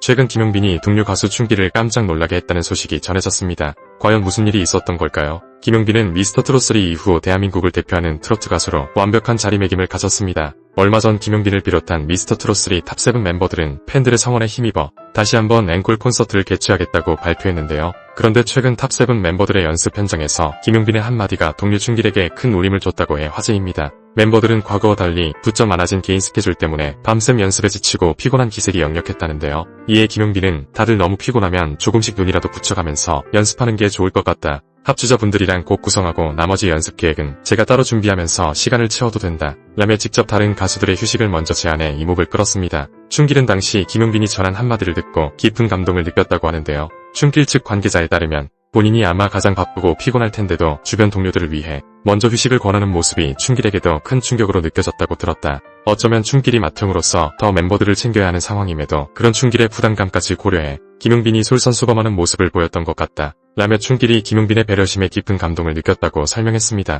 최근 김용빈이 동료 가수 춘기를 깜짝 놀라게 했다는 소식이 전해졌습니다. 과연 무슨 일이 있었던 걸까요? 김용빈은 미스터 트롯3 이후 대한민국을 대표하는 트로트 가수로 완벽한 자리매김을 가졌습니다. 얼마 전 김용빈을 비롯한 미스터 트롯3 탑7 멤버들은 팬들의 성원에 힘입어 다시 한번 앵콜 콘서트를 개최하겠다고 발표했는데요. 그런데 최근 탑7 멤버들의 연습 현장에서 김용빈의 한마디가 동료 춘길에게 큰 울림을 줬다고 해 화제입니다. 멤버들은 과거와 달리 부쩍 많아진 개인 스케줄 때문에 밤샘 연습에 지치고 피곤한 기색이 역력했다는데요. 이에 김용빈은 다들 너무 피곤하면 조금씩 눈이라도 붙여가면서 연습하는 게 좋을 것 같다. 합주자분들이랑 곡 구성하고 나머지 연습 계획은 제가 따로 준비하면서 시간을 채워도 된다. 라며 직접 다른 가수들의 휴식을 먼저 제안해 이목을 끌었습니다. 춘길은 당시 김용빈이 전한 한마디를 듣고 깊은 감동을 느꼈다고 하는데요. 춘길 측 관계자에 따르면 본인이 아마 가장 바쁘고 피곤할 텐데도 주변 동료들을 위해 먼저 휴식을 권하는 모습이 춘길에게도 큰 충격으로 느껴졌다고 들었다. 어쩌면 춘길이 맏형으로서 더 멤버들을 챙겨야 하는 상황임에도 그런 춘길의 부담감까지 고려해 김용빈이 솔선수범하는 모습을 보였던 것 같다. 라며 춘길이 김용빈의 배려심에 깊은 감동을 느꼈다고 설명했습니다.